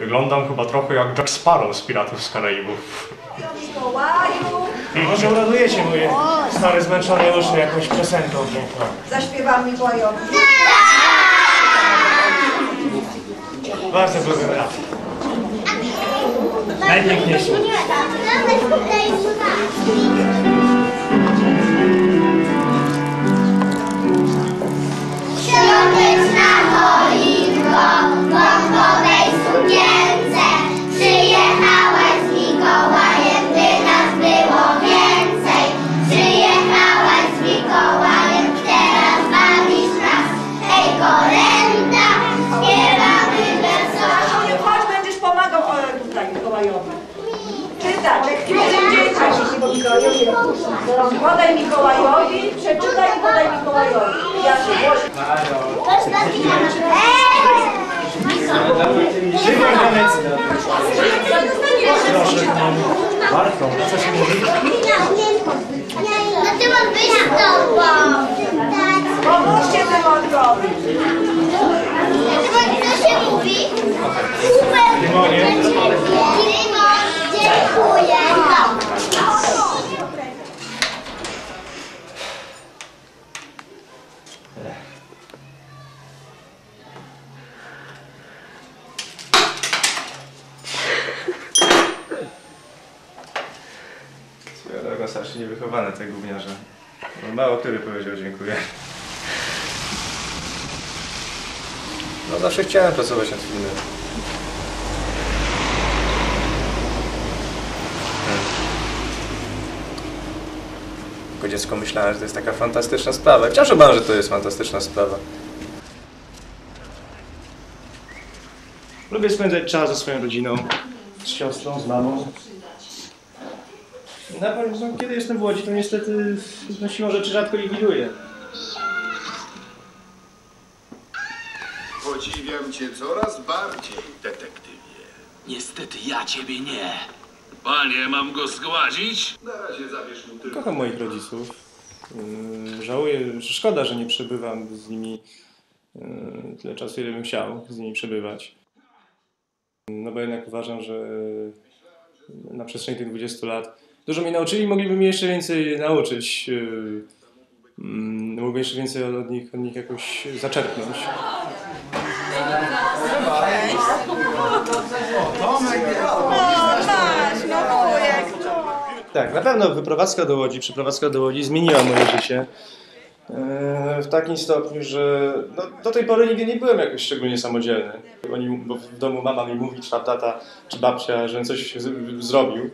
Wyglądam chyba trochę jak Jack Sparrow z Piratów z Karaibów. Mikołaju, Może uradujecie moje stare, zmęczone uszy jakąś piosenką piękną. zaśpiewam Mikołajowi. Bardzo byłbym rad. Najpiękniejszy. Mikołajowi. Czytać, lekcje dzieci. Mikołajowi. Podaj Mikołajowi, przeczytaj i podaj Mikołajowi. Ja się Wenecja. Proszę, Warto. Co się mówi? No ty masz być z tobą Pomóżcie Tymonkowi. Tymon, co się mówi? Super! Tymonie. Tymon, dziękuję! Strasznie niewychowane te gówniarze. No, mało który powiedział dziękuję. No zawsze chciałem pracować nad filmem. Jako dziecko myślałem, że to jest taka fantastyczna sprawa. Wciąż uważam, że to jest fantastyczna sprawa. Lubię spędzać czas ze swoją rodziną. Z siostrą, z mamą. Na pewno, no, kiedy jestem w Łodzi, to niestety no, siłą rzeczy rzadko ich widuję. Podziwiam cię coraz bardziej, detektywie. Niestety ja ciebie nie. Panie, mam go zgładzić? Na razie zabierz mu tylko... Kocham moich rodziców. Yy, Żałuję, że szkoda, że nie przebywam z nimi yy, tyle czasu, ile bym chciał z nimi przebywać. No bo jednak uważam, że na przestrzeni tych 20 lat dużo mnie nauczyli, mogliby mnie jeszcze więcej nauczyć. Yy, mm, Mógłbym jeszcze więcej od nich, od nich jakoś zaczerpnąć. Tak, na pewno wyprowadzka do Łodzi, przeprowadzka do Łodzi zmieniła moje życie. E, W takim stopniu, że no, do tej pory nigdy nie byłem jakoś szczególnie samodzielny. Oni, bo w domu mama mi mówi, czy tata, czy babcia, żebym coś zrobił.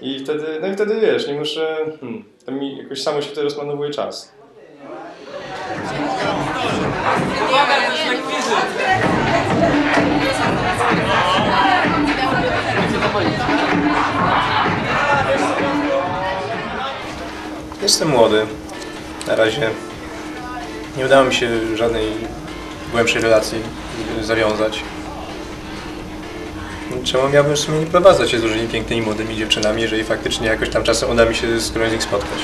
I wtedy, no i wtedy wiesz, nie muszę, hmm, to mi jakoś samo się wtedy rozpanowuje czas. Jestem młody. Na razie nie udało mi się żadnej głębszej relacji zawiązać. Czemu miałbym w sumie nie prowadzać się z różnymi pięknymi młodymi dziewczynami, jeżeli faktycznie jakoś tam czasem uda mi się z którąś z nich spotkać?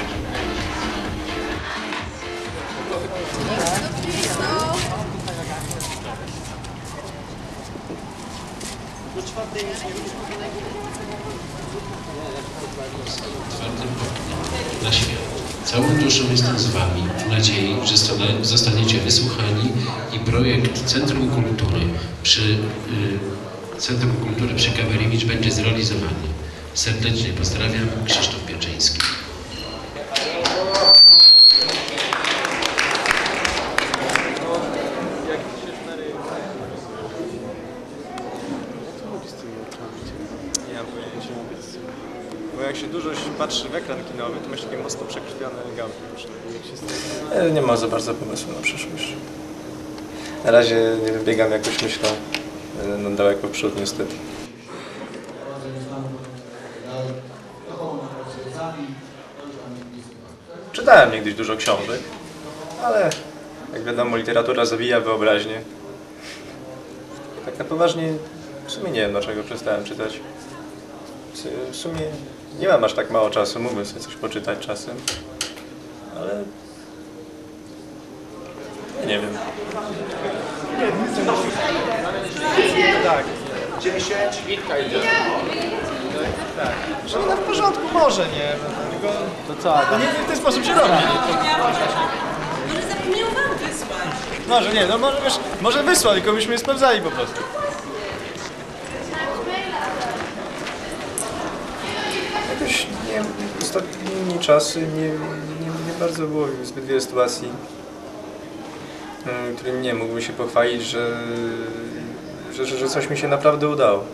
na świat. Całą duszą jestem z Wami w nadziei, że zosta- zostaniecie wysłuchani i projekt Centrum Kultury przy y, Centrum Kultury przy Kawarimicz będzie zrealizowany. Serdecznie pozdrawiam, Krzysztof Piaczyński. Nie mam pojęcia. Bo jak się dużo patrzy w ekran kinowy, to masz takie mocno przekrwione gałki. E, Nie mam za bardzo pomysłu na przyszłość. Na razie nie wybiegam jakoś myślą no daleko przód niestety. Czytałem niegdyś dużo książek, ale jak wiadomo literatura zawija wyobraźnię. Tak na poważnie w sumie nie wiem dlaczego przestałem czytać. W sumie nie mam aż tak mało czasu, mógłbym sobie coś poczytać czasem, ale nie wiem. Tak. 10. Witka idzie. No w porządku, może nie. no, Tylko to co? No nie, nie w ten sposób się robi. Może zapomniał wam wysłać. Może nie, no może, wiesz, może wysłał, tylko byśmy je sprawdzali po prostu. Jakoś nie, ostatnimi czasy nie, nie, nie bardzo było zbyt wiele sytuacji, y, którymi nie mógłbym się pochwalić, że, że, że coś mi się naprawdę udało.